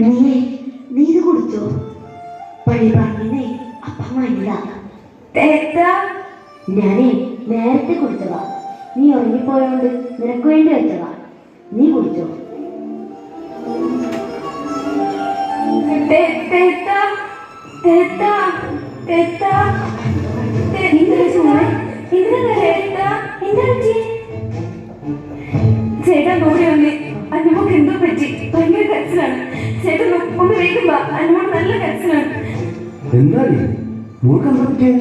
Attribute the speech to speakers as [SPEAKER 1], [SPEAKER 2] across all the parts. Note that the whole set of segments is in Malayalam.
[SPEAKER 1] നീ പറഞ്ഞേ അപ്പമ്മ ഇല്ല
[SPEAKER 2] തേത്ത?
[SPEAKER 1] ഞാനേ നേരത്തെ കുടിച്ചതാ. നീ ഉറങ്ങിപ്പോയോണ്ട് നിനക്ക് വേണ്ടി വെച്ചതാ. നീ കുടിച്ചോ?
[SPEAKER 2] ചേട്ടാ കൂടെ വന്നേ അനുമോക്ക് എന്തോ പറ്റി? ഭയങ്കര കരച്ചിലാണ്. ചേട്ടൻ ഒന്ന് വേഗം വാ അനുമോക്ക് നല്ല കരച്ചിലാണ്.
[SPEAKER 3] എന്താടി? മോൾക്ക് എന്താ പറ്റിയേ?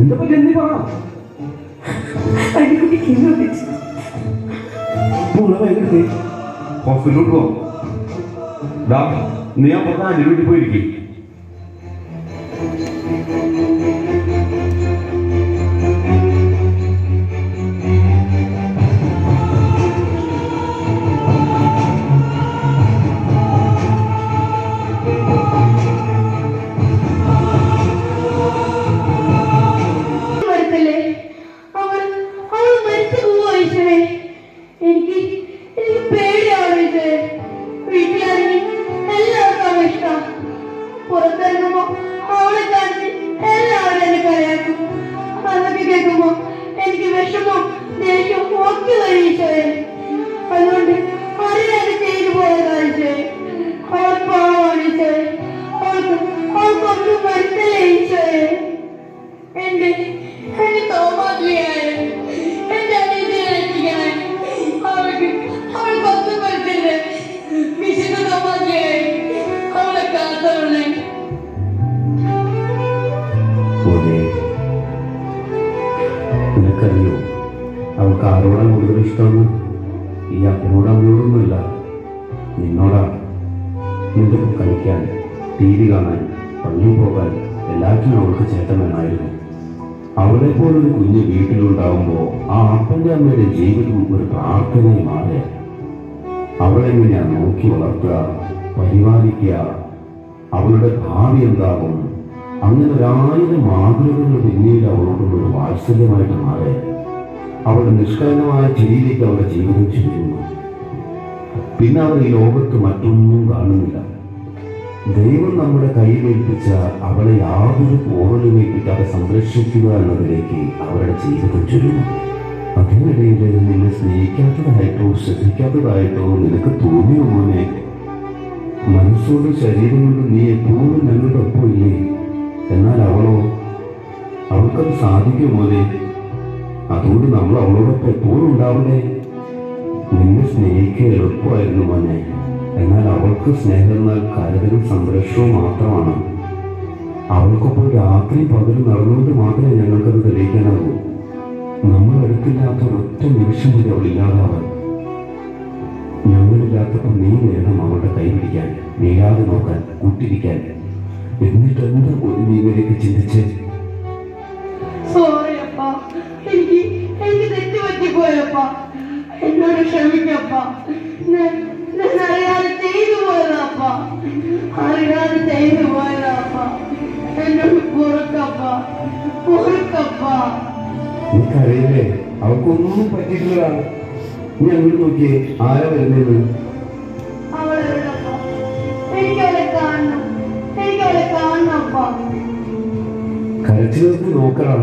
[SPEAKER 3] എന്താ പറ്റിയ നീ പറ
[SPEAKER 2] അനുകുട്ടിക്ക് എന്തോ പറ്റി
[SPEAKER 3] മോളെ ഭയങ്കര ഹോസ്പിറ്റലിൽ പോ. നീ ആ പറഞ്ഞ അഞ്ചു വീട്ടിൽ പോയിരിക്കും.
[SPEAKER 1] പുറത്തിറങ്ങുമ്പോ അവളെ കാണിച്ച് എല്ലാവരും എന്നെ കളിയാക്കും അതൊക്കെ കേൾക്കുമ്പോ
[SPEAKER 3] മോനെ നിനക്കറിയോ? അവൾക്ക് ആരോടാണ് കൂടുതൽ ഇഷ്ടമെന്ന്? ഈ അപ്പനോട് അമ്മയോടൊന്നുമല്ല നിന്നോടാ. നിന്റെ കളിക്കാൻ ടി വി കാണാൻ പള്ളിയിൽ പോകാൻ എല്ലാറ്റിനും അവൾക്ക് ചേട്ടൻ വേണമായിരുന്നു. അവളെ പോലൊരു കുഞ്ഞ് വീട്ടിലുണ്ടാവുമ്പോൾ ആ അപ്പന്റെ അമ്മയുടെ ജീവിതം ഒരു പ്രാർത്ഥനയായി മാറിയ. അവളെങ്ങനെയാണ് നോക്കി വളർത്തുക പരിപാലിക്കുക അവളുടെ ഭാവി എന്താകും? അങ്ങനെ ഒരായിരം മാതൃകകൾ പിന്നീട് അവളോടുള്ള ഒരു വാത്സല്യമായിട്ട് മാറി. അവളുടെ നിഷ്കളങ്കമായ ചിരിയിലേക്ക് അവളുടെ ജീവിതം ചുരുങ്ങുന്നു. പിന്നെ അവർ ഈ ലോകത്ത് മറ്റൊന്നും കാണുന്നില്ല. ദൈവം നമ്മുടെ കയ്യിലേൽപ്പിച്ച അവളെ യാതൊരു പോറലും ഏൽപ്പിക്കാതെ സംരക്ഷിക്കുക എന്നതിലേക്ക് അവരുടെ ജീവിതം ചുരുങ്ങും അതിനിടയിൽ നിന്നെ സ്നേഹിക്കാത്തതായിട്ടോ ശ്രദ്ധിക്കാത്തതായിട്ടോ നിനക്ക് തോന്നിയോ മോനെ? മനസ്സോടും ശരീരം കൊണ്ട് നീ എപ്പോഴും ഞങ്ങളുടെ ഒപ്പം ഇല്ലേ എന്നാൽ അവളോ അവൾക്കത് സാധിക്കും പോലെ അതുകൊണ്ട് നമ്മൾ അവളോടൊപ്പം എപ്പോഴും ഉണ്ടാവണേ. നിന്നെ സ്നേഹിക്കുക എളുപ്പമായിരുന്നു മോനെ. എന്നാൽ അവൾക്ക് സ്നേഹം എന്നാൽ കരുതലും സംരക്ഷണവും മാത്രമാണ്. അവൾക്കൊപ്പം രാത്രി പകലും നടന്നുകൊണ്ട് മാത്രമേ ഞങ്ങൾക്കത് തെളിയിക്കാനാകൂ നമ്മൾ എടുത്തില്ലാത്ത ഒരൊറ്റ നിമിഷം കൂടി അവൾ ഇല്ലാതാവാൻ. ഞങ്ങളില്ലാത്തപ്പോൾ നീ വേണം അവളുടെ കൈ പിടിക്കാൻ നോക്കാൻ കൂട്ടിരിക്കാൻ. എന്നിട്ട് എന്താ നീ നീവിലേക്ക് ചിന്തിച്ച്?
[SPEAKER 1] സോറി അപ്പ. എനിക്ക് എനിക്ക് തെറ്റ് പറ്റിപ്പോയപ്പ. എന്നോട് ക്ഷമിക്കപ്പ. ഞാൻ അറിയാതെ ചെയ്തു പോയതാപ്പ. അറിയാതെ ചെയ്തു പോയതാപ്പ. എന്നോട് പൊറുക്കപ്പ. പൊറുക്കപ്പ.
[SPEAKER 3] നീ കരയില്ലേ അവൾക്കൊന്നും പറ്റിയിട്ടില്ല നീ അങ്ങോട്ട് നോക്കിയേ. ആരാ വരുന്നത് നിർത്തി നോക്കണം